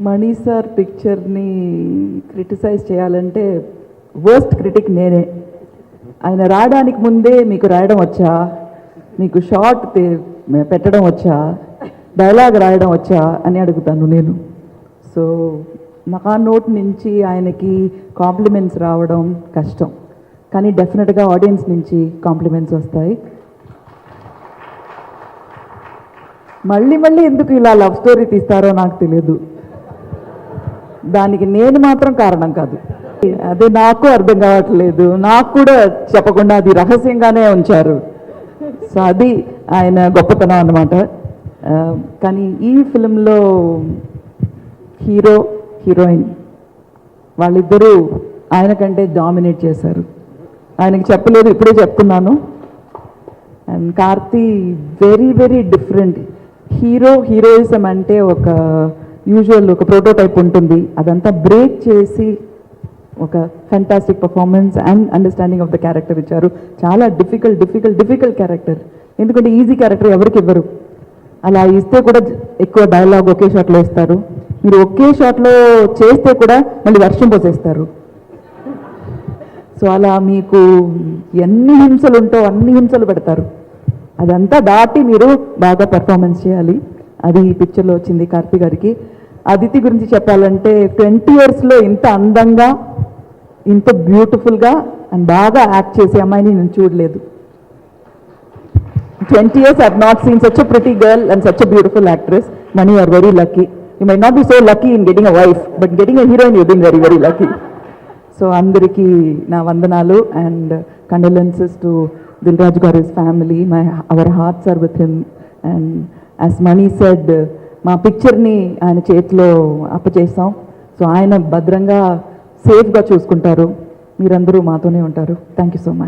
మణి sir పిక్చర్ని criticise చేయాలంటే worst critic నేనే. ఆయన రాయడానికి ముందే మీకు రాయడం వచ్చా? మీకు షార్ట్ పెట్టడం వచ్చా? డైలాగ్ రాయడం వచ్చా? అని అడుగుతాను నేను. సో నా నోట్ నుంచి ఆయనకి కాంప్లిమెంట్స్ రావడం కష్టం. కానీ డెఫినెట్గా ఆడియన్స్ నుంచి కాంప్లిమెంట్స్ వస్తాయి. మళ్ళీ మళ్ళీ ఎందుకు ఇలా లవ్ స్టోరీ తీస్తారో నాకు తెలియదు. దానికి నేను మాత్రం కారణం కాదు. అదే నాకు అర్థం కావట్లేదు. నాకు కూడా చెప్పకుండా అది రహస్యంగానే ఉంచారు. సో అది ఆయన గొప్పతనం అన్నమాట. కానీ ఈ ఫిలింలో హీరో హీరోయిన్ వాళ్ళిద్దరూ ఆయన కంటే డామినేట్ చేశారు. ఆయనకి చెప్పలేదు ఇప్పుడే చెప్తున్నాను. And Karthi very very different. Hero heroism అంటే ఒక యూజువల్ ఒక ప్రోటోటైప్ ఉంటుంది. అదంతా బ్రేక్ చేసి ఒక fantastic performance and understanding of the character ఇచ్చారు. చాలా డిఫికల్ట్ డిఫికల్ట్ డిఫికల్ట్ క్యారెక్టర్ ఎందుకంటే ఈజీ క్యారెక్టర్ ఎవరికి ఇవ్వరు. అలా ఇస్తే కూడా ఎక్కువ డైలాగ్ ఒకే షాట్లో ఇస్తారు. మీరు ఒకే షాట్లో చేస్తే కూడా మళ్ళీ వర్షం పోసేస్తారు. సో అలా మీకు ఎన్ని హింసలు ఉంటో అన్ని హింసలు పెడతారు. అదంతా దాటి మీరు బాగా పర్ఫార్మెన్స్ చేయాలి. అది ఈ పిక్చర్లో వచ్చింది కార్తీ గారికి. అదితి గురించి చెప్పాలంటే ట్వంటీ ఇయర్స్లో ఇంత అందంగా ఇంత బ్యూటిఫుల్గా అండ్ బాగా యాక్ట్ చేసే అమ్మాయిని నేను చూడలేదు. Twenty years have not seen such a pretty girl and such a beautiful actress Mani are very lucky you may not be so lucky in getting a wife but getting a heroine you been very very lucky so అందరికీ నా వందనాలు and condolences to Dilraj గారు family my our hearts are with him and as Mani said మా పిక్చర్ని ఆయన చేతిలో అప్పచేసాం so ఆయన భద్రంగా సేఫ్గా చూసుకుంటారు. మీరందరూ మాతోనే ఉంటారు. Thank you so much